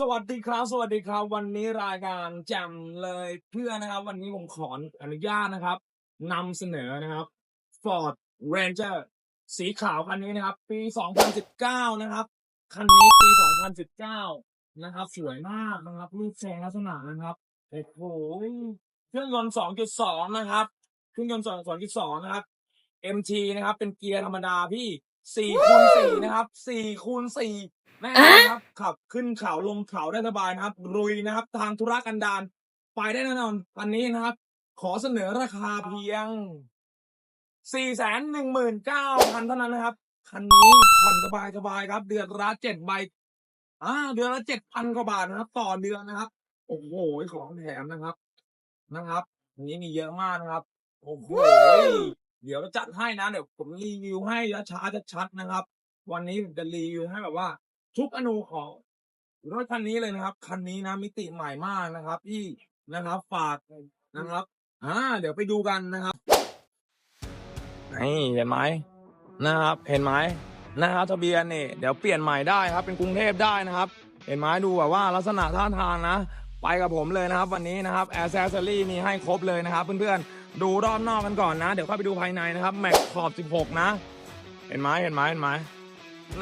สวัสดีครับ สวัสดีครับ วันนี้รายการแจมเลยเพื่อนนะครับ วันนี้ผมขออนุญาตนะครับนำเสนอนะครับ Ford Ranger สีขาวคันนี้นะครับ ปี 2019 นะครับ คันนี้ปี 2019 นะครับ สวยมากนะครับรูปแสงลักษณะนะครับโอ้โหเครื่องยนต์ 2.2 นะครับเครื่องยนต์ 2.2 นะครับ MT นะครับ เป็นเกียร์ธรรมดาพี่4คูณ4นะครับ4คูณ4 แน่นอนครับขับขึ้นเขาลงเขาได้สบายนะครับรุยนะครับ ทางธุรกันดารไปได้แน่นอนคันนี้นะครับ ขอเสนอราคาเพียงสี่แสนหนึ่งหมื่นเก้าพันเท่านั้นนะครับ คันนี้ผ่อนสบายสบายๆครับ เดือนละเจ็ดใบอ่าเดือนละเจ็ดพันกว่าบาทนะครับ ต่อเดือนนะครับ โอ้โหของแถมนะครับนะครับอันนี้มีเยอะมากนะครับ โอ้โหเดี๋ยวเราจัดให้นะเดี๋ยวผมรีวิวให้ช้าๆชัดๆนะครับ วันนี้ผมจะรีวิวให้แบบว่า ทุกอนูของรถคันนี้เลยนะครับ คันนี้นะมิติใหม่มากนะครับพี่นะครับฝากนะครับอ่าเดี๋ยวไปดูกันนะครับนี่เห็นไหมนะครับ เห็นไหมนะครับทะเบียนนี่เดี๋ยวเปลี่ยนใหม่ได้ครับ เป็นกรุงเทพได้นะครับ เห็นไหมดูแบบว่าลักษณะท่าทางนะไปกับผมเลยนะครับ วันนี้นะครับแอร์เซอรี่นี่ให้ครบเลยนะครับ เพื่อนๆดูรอบนอกกันก่อนนะ เดี๋ยวเข้าไปดูภายในนะครับแม็กขอบ 16 นะ เห็นไหมเห็นไหมเห็นไหม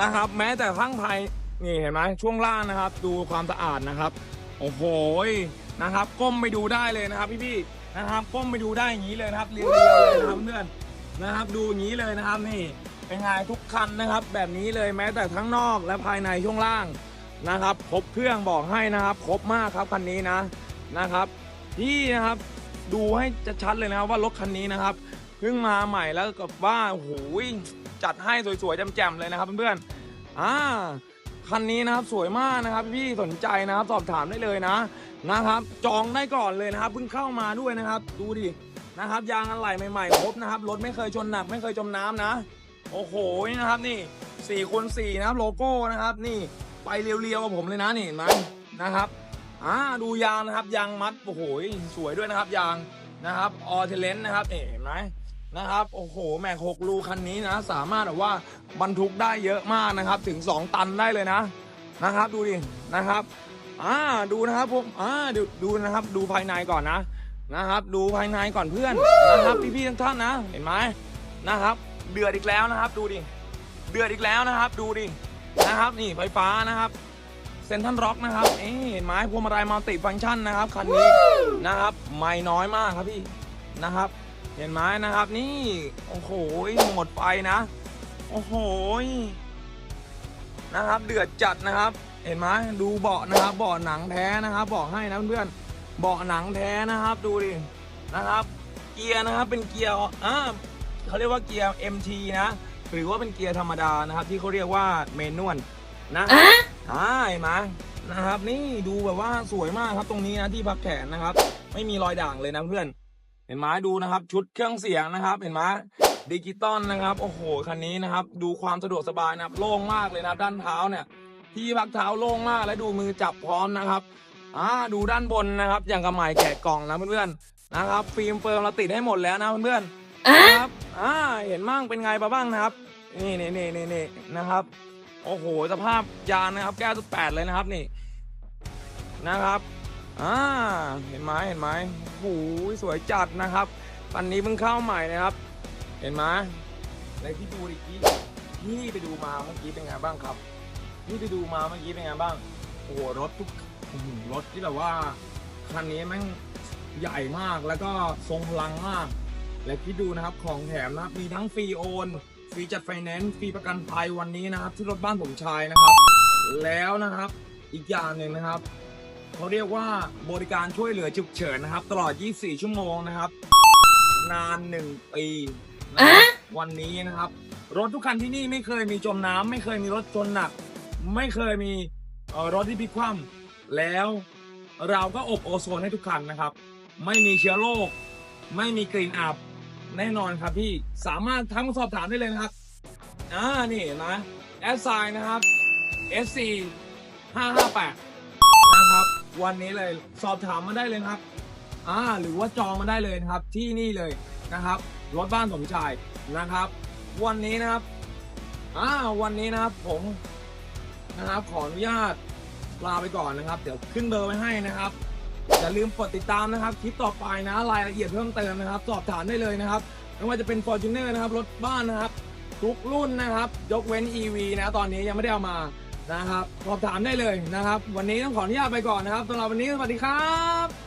นะครับ แม้แต่ข้างภาย นี่เห็นไหมช่วงล่างนะครับ ดูความสะอาดนะครับ โอ้โหนะครับ ก้มไปดูได้เลยนะครับ พี่ๆนะครับ ก้มไปดูได้อย่างนี้เลยนะครับเรียวๆเลยนะครับเพื่อนนะครับ ดูอย่างนี้เลยนะครับนี่เป็นไงทุกคันนะครับ แบบนี้เลยแม้แต่ทั้งนอกและภายในช่วงล่างนะครับครบเครื่องบอกให้นะครับครบมากครับคันนี้นะนะครับพี่นะครับดูให้ชัดๆเลยนะครับว่ารถคันนี้นะครับเพิ่งมาใหม่แล้วกับว่าโอ้โหจัดให้สวยๆแจ่มๆเลยนะครับเพื่อนๆอ่า คันนี้นะครับสวยมากนะครับพี่สนใจนะครับสอบถามได้เลยนะนะครับ จองได้ก่อนเลยนะครับเพิ่งเข้ามาด้วยนะครับ ดูดินะครับยางอะไหล่ใหม่ๆครบนะครับรถไม่เคยชนหนักไม่เคยจมน้ำนะ โอ้โหนี่นะครับนี่สี่คูณสี่นะครับโลโก้นะครับ นี่ไปเรียวๆกับผมเลยนะนี่เห็นไหมนะครับอ่าดูยางนะครับยางมัดโอ้โหสวยด้วยนะครับยางนะครับออเทเลนนะครับเห็นไหม นะครับ โอ้โห แม็กหกรูคันนี้นะ สามารถแบบว่าบรรทุกได้เยอะมากนะครับ ถึง 2 ตันได้เลยนะ นะครับ ดูดินะครับ อ่า ดูนะครับผมอ่าดูดูนะครับ ดูภายในก่อนนะ นะครับ ดูภายในก่อนเพื่อนนะครับพี่ๆทั้งท่านนะ เห็นไหมนะครับ เดือดอีกแล้วนะครับ ดูดิ เดือดอีกแล้วนะครับ ดูดิ นะครับ นี่ไฟฟ้านะครับเซนทันร็อกนะครับ เอ๊เห็นไหมพวงมาลัยมัลติฟังก์ชันนะครับคันนี้นะครับ ไม่น้อยมากครับพี่นะครับ เห็นไหมนะครับนี่ โอ้โหหมดไฟนะ โอ้โหนะครับ เดือดจัดนะครับ เห็นไหมดูเบาะนะครับเบาะหนังแท้นะครับบอกให้นะเพื่อนๆเบาะหนังแท้นะครับดูดินะครับ เกียร์นะครับเป็นเกียร์อ่าเขาเรียกว่าเกียร์ MT นะหรือว่าเป็นเกียร์ธรรมดานะครับที่เขาเรียกว่าเมนวลนะอ่าเห็นไหมนะครับ นี่ดูแบบว่าสวยมากครับตรงนี้นะที่พักแขนนะครับ ไม่มีรอยด่างเลยนะเพื่อน เห็นไหมดูนะครับ ชุดเครื่องเสียงนะครับ เห็นไหมดิจิตอลนะครับโอ้โหคันนี้นะครับ ดูความสะดวกสบายนะครับโล่งมากเลยนะด้านเท้าเนี่ย ที่พักเท้าโล่งมากและดูมือจับพร้อมนะครับอ่าดูด้านบนนะครับ อย่างกับใหม่แกะกล่องนะเพื่อนๆนะครับ ฟิล์มเฟิร์มเราติดให้หมดแล้วนะเพื่อนๆนะครับอ่าเห็นมั่งเป็นไงปะบ้างนะครับนี่นี่นี่นี่นี่นะครับ โอ้โหสภาพยางนะครับ แก้วสุดแปดเลยนะครับนี่นะครับ อ่าเห็นไหมเห็นไหมโอ้โหสวยจัดนะครับปันนี้เพิ่งเข้าใหม่นะครับ เห็นไหมในที่ดูดิกี้นี่ไปดูมาเมื่อกี้เป็นไงบ้างครับ นี่ไปดูมาเมื่อกี้เป็นไงบ้างโอ้โหรถทุกอื้อหือรถที่แบบว่าคันนี้แม่งใหญ่มากแล้วก็ทรงพลังมาก และคิดดูนะครับของแถมนะครับมีทั้งฟรีโอนฟรีจัดไฟแนนซ์ฟรีประกันภัยวันนี้นะครับ ที่รถบ้านผมชายนะครับ แล้วนะครับอีกอย่างหนึ่งนะครับ เขาเรียกว่าบริการช่วยเหลือฉุกเฉินนะครับ ตลอด 24 ชั่วโมงนะครับ นาน1ปีนะครับวันนี้นะครับ รถทุกคันที่นี่ไม่เคยมีจมน้ำไม่เคยมีรถชนหนัก ไม่เคยมีเอ่อรถที่พลิกคว่ำแล้วเราก็อบโอโซนให้ทุกคันนะครับ ไม่มีเชื้อโรคไม่มีกลิ่นอับแน่นอนครับพี่สามารถทักมาสอบถามได้เลยนะครับอ่านี่เห็นะแอสไซน์นะครับ SC 558นะครับ วันนี้เลยสอบถามมาได้เลยครับอ่าหรือว่าจองมาได้เลยครับที่นี่เลยนะครับรถบ้านสมชายนะครับ วันนี้นะครับอ่าวันนี้นะครับผมนะครับขออนุญาตลาไปก่อนนะครับ เดี๋ยวขึ้นเบอร์ไว้ให้นะครับอย่าลืมกดติดตามนะครับคลิปต่อไปนะรายละเอียดเพิ่มเติมนะครับ สอบถามได้เลยนะครับไม่ว่าจะเป็น f o r t u n e r นะครับรถบ้านนะครับ ทุกรุ่นนะครับ ยกเว้น EV นะตอนนี้ยังไม่ได้เอามา นะครับสอบถามได้เลยนะครับ วันนี้ต้องขออนุญาตไปก่อนนะครับสำหรับวันนี้สวัสดีครับ